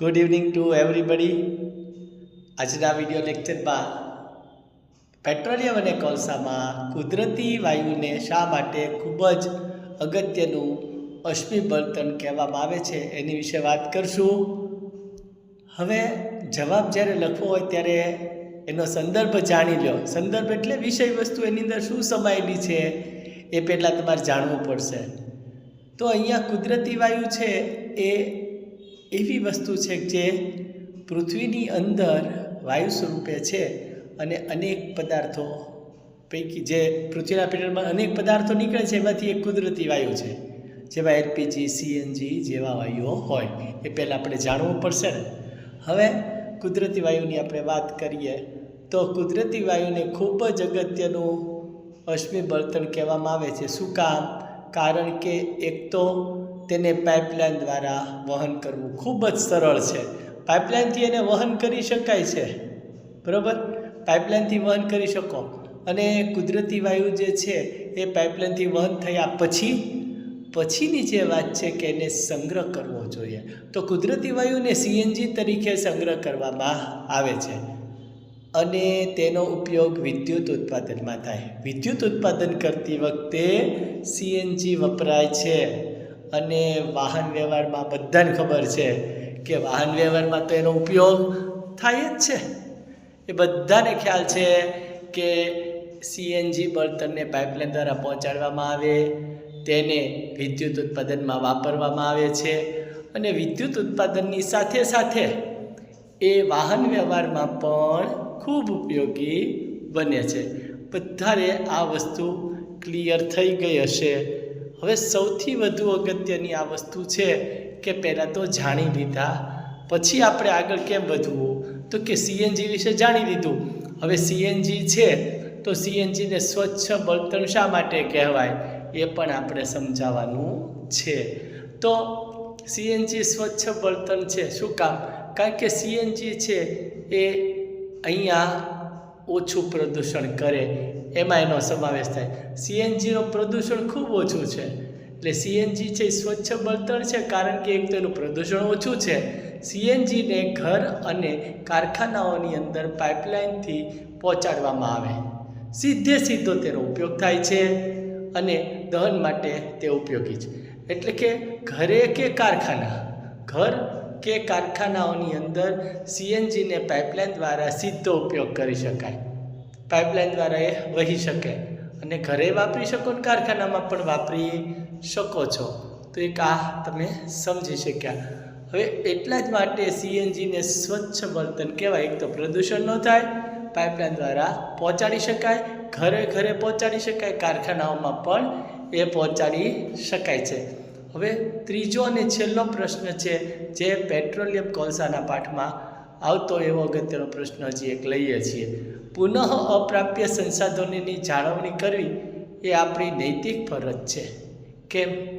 Good evening to everybody આજના video લેક્ચરમાં petroleum અને કોલસામાં કુદરતી વાયુને શા માટે ખૂબ જ અગત્યનું અશ્મિ બળતણ કહેવામાં આવે છે એની વિશે વાત કરશું. હવે જવાબ જ્યારે લખવો હોય ત્યારે એનો સંદર્ભ જાણી લો. સંદર્ભ એટલે વિષય વસ્તુ એની અંદર શું સમાયેલી છે એ પહેલાં તમારે જાણવું પડશે. તો અહીંયા કુદરતી વાયુ છે એ એવી વસ્તુ છે જે પૃથ્વીની અંદર વાયુ સ્વરૂપે છે અને અનેક પદાર્થો પૈકી જે પૃથ્વીના પેટર્નમાં અનેક પદાર્થો નીકળે છે, એમાંથી એક કુદરતી વાયુ છે. જેવા એલપીજી સીએનજી જેવા વાયુઓ હોય. એ પહેલાં આપણે જાણવું પડશે ને. હવે કુદરતી વાયુની આપણે વાત કરીએ તો કુદરતી વાયુને ખૂબ જ અગત્યનું અશ્મિ બળતણ કહેવામાં આવે છે. શું કામ? કારણ કે એક તો તેને પાઇપલાઇન દ્વારા વહન કરવું ખૂબ જ સરળ છે. પાઇપલાઇનથી એને વહન કરી શકાય છે. બરાબર? પાઇપલાઇનથી વહન કરી શકો. અને કુદરતી વાયુ જે છે એ પાઇપલાઇનથી વહન થયા પછી, પછીની જે વાત છે કે એને સંગ્રહ કરવો જોઈએ. તો કુદરતી વાયુને સીએનજી તરીકે સંગ્રહ કરવામાં આવે છે. અને તેનો ઉપયોગ વિદ્યુત ઉત્પાદનમાં થાય. વિદ્યુત ઉત્પાદન કરતી વખતે સીએનજી વપરાય છે અને વાહન વ્યવહારમાં બધાને ખબર છે કે વાહન વ્યવહારમાં તો એનો ઉપયોગ થાય જ છે. એ બધાને ખ્યાલ છે કે સીએનજી બળતણને પાઇપલાઇન દ્વારા પહોંચાડવામાં આવે, તેને વિદ્યુત ઉત્પાદનમાં વાપરવામાં આવે છે અને વિદ્યુત ઉત્પાદનની સાથે સાથે એ વાહન વ્યવહારમાં પણ ખૂબ ઉપયોગી બને છે. બધાને આ વસ્તુ ક્લિયર થઈ ગઈ હશે. હવે સૌથી વધુ અગત્યની આ વસ્તુ છે કે પહેલાં તો જાણી લીધા, પછી આપણે આગળ કેમ વધવું? તો કે સીએનજી વિશે જાણી લીધું. હવે સીએનજી છે, તો સીએનજીને સ્વચ્છ બળતણ શા માટે કહેવાય? એ પણ આપણે સમજાવવાનું છે. તો સીએનજી સ્વચ્છ બળતણ છે, શું કામ? કારણ કે સીએનજી છે એ અહીંયા ઓછું પ્રદૂષણ કરે, એમાં એનો સમાવેશ થાય. સીએનજીનું પ્રદૂષણ ખૂબ ઓછું છે. એટલે સીએનજી છે એ સ્વચ્છ બળતણ છે, કારણ કે એક તો એનું પ્રદૂષણ ઓછું છે. સીએનજીને ઘર અને કારખાનાઓની અંદર પાઇપલાઇનથી પહોંચાડવામાં આવે. સીધે સીધો તેનો ઉપયોગ થાય છે અને દહન માટે તે ઉપયોગી છે. એટલે કે ઘરે કે કારખાના? ઘર કે કારખાનાઓની અંદર સીએનજીને પાઇપલાઇન દ્વારા સીધો ઉપયોગ કરી શકાય. પાઇપલાઇન દ્વારા એ વહી શકે. અને ઘરે વાપરી શકો ને કારખાનામાં પણ વાપરી શકો છો. તો એક આ તમે સમજી શક્યા. હવે એટલા જ માટે સીએનજીને સ્વચ્છ બળતણ કહેવાય. એક તો પ્રદૂષણ ન થાય પાઇપલાઇન દ્વારા પહોંચાડી શકાય, ઘરે ઘરે પહોંચાડી શકાય, કારખાનાઓમાં પણ એ પહોંચાડી શકાય છે. હવે ત્રીજો અને છેલ્લો પ્રશ્ન છે, જે પેટ્રોલિયમ કોલસાના પાઠમાં આવતો એવો અગત્યનો પ્રશ્ન હજી એક લઈએ છીએ. પુનઃ અપ્રાપ્ય સંસાધનોની જાળવણી કરવી એ આપણી નૈતિક ફરજ છે. કેમ?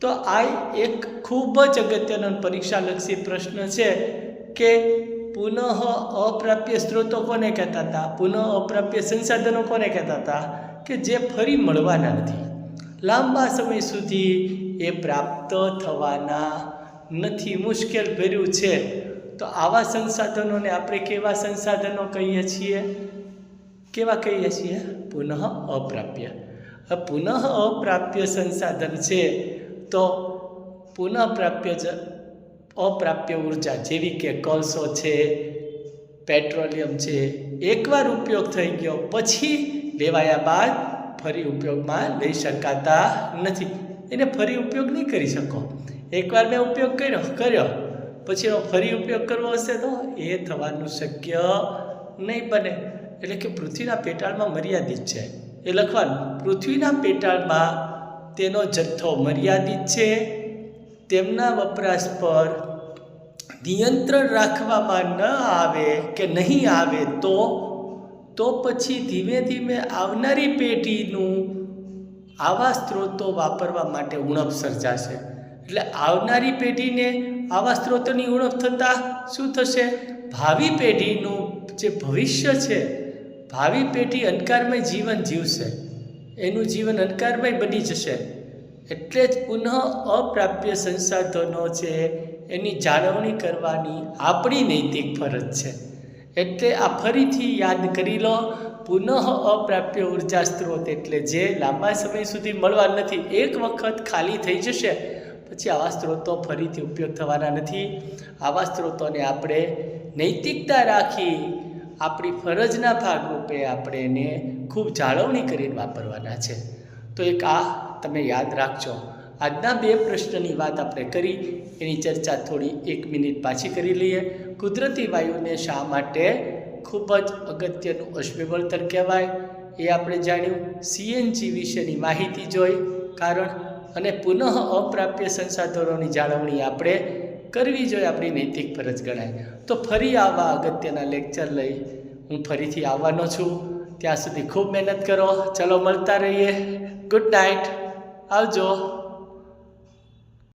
તો આ એક ખૂબ જ અગત્યનો પરીક્ષાલક્ષી પ્રશ્ન છે કે પુનઃ અપ્રાપ્ય સ્ત્રોતો કોને કહેતા હતા? પુનઃ અપ્રાપ્ય સંસાધનો કોને કહેતા હતા? કે જે ફરી મળવાના નથી. લાંબા સમય સુધી એ પ્રાપ્ત થવાના નથી. મુશ્કેલ ભર્યું છે. તો આવા સંસાધનોને આપણે કેવા સંસાધનો કહીએ છીએ? કેવા કહીએ છીએ? પુનઃ અપ્રાપ્ય. પુનઃ અપ્રાપ્ય સંસાધન છે. તો પુનઃ પ્રાપ્ય અપ્રાપ્ય ઊર્જા જેવી કે કોલસો છે, પેટ્રોલિયમ છે, એકવાર ઉપયોગ થઈ ગયો, પછી લેવાયા બાદ ફરી ઉપયોગમાં લઈ શકાતા નથી. એને ફરી ઉપયોગ નહીં કરી શકો. એકવાર મેં ઉપયોગ કર્યો કર્યો. પછી એનો ફરી ઉપયોગ કરવો હશે તો એ થવાનું શક્ય નહીં બને. એટલે કે પૃથ્વીના પેટાળમાં મર્યાદિત છે. એ લખવાનું, પૃથ્વીના પેટાળમાં તેનો જથ્થો મર્યાદિત છે. તેમના વપરાશ પર નિયંત્રણ રાખવામાં ન આવે કે નહીં આવે તો તો પછી ધીમે ધીમે આવનારી પેઢીનું આવા સ્ત્રોતો વાપરવા માટે ઉણપ સર્જાશે. એટલે આવનારી પેઢીને આવા સ્ત્રોતોની ઉણપ થતાં શું થશે? ભાવિ પેઢીનું જે ભવિષ્ય છે, ભાવિ પેઢી અંધકારમય જીવન જીવશે. એનું જીવન અંધકારમય બની જશે. એટલે જ પુનઃ અપ્રાપ્ય સંસાધનો છે, એની જાળવણી કરવાની આપણી નૈતિક ફરજ છે. એટલે આ ફરીથી યાદ કરી લો, પુનઃ અપ્રાપ્ય ઊર્જા સ્ત્રોત એટલે જે લાંબા સમય સુધી મળવા નથી, એક વખત ખાલી થઈ જશે, પછી આવા સ્ત્રોતો ફરીથી ઉપયોગ થવાના નથી. આવા સ્ત્રોતોને આપણે નૈતિકતા રાખી, આપણી ફરજના ભાગરૂપે આપણે એને ખૂબ જાળવણી કરીને વાપરવાના છે. તો એક આ તમે યાદ રાખજો. આજના બે પ્રશ્નની વાત આપણે કરી. એની ચર્ચા થોડી એક મિનિટ પાછી કરી લઈએ. કુદરતી વાયુને શા માટે ખૂબ જ અગત્યનું અશ્મિબળતર કહેવાય એ આપણે જાણ્યું. સીએનજી વિશેની માહિતી જોઈ. કારણ અને પુનઃ અપ્રાપ્ય સંસાધનોની જાળવણી આપણે કરવી જોઈએ આપણી નૈતિક ફરજ ગણાય. તો ફરી આવા અગત્યના લેક્ચર લઈ હું ફરીથી આવવાનો છું. ત્યાં સુધી ખૂબ મહેનત કરો. ચલો, મળતા રહીએ. Good night. આવજો.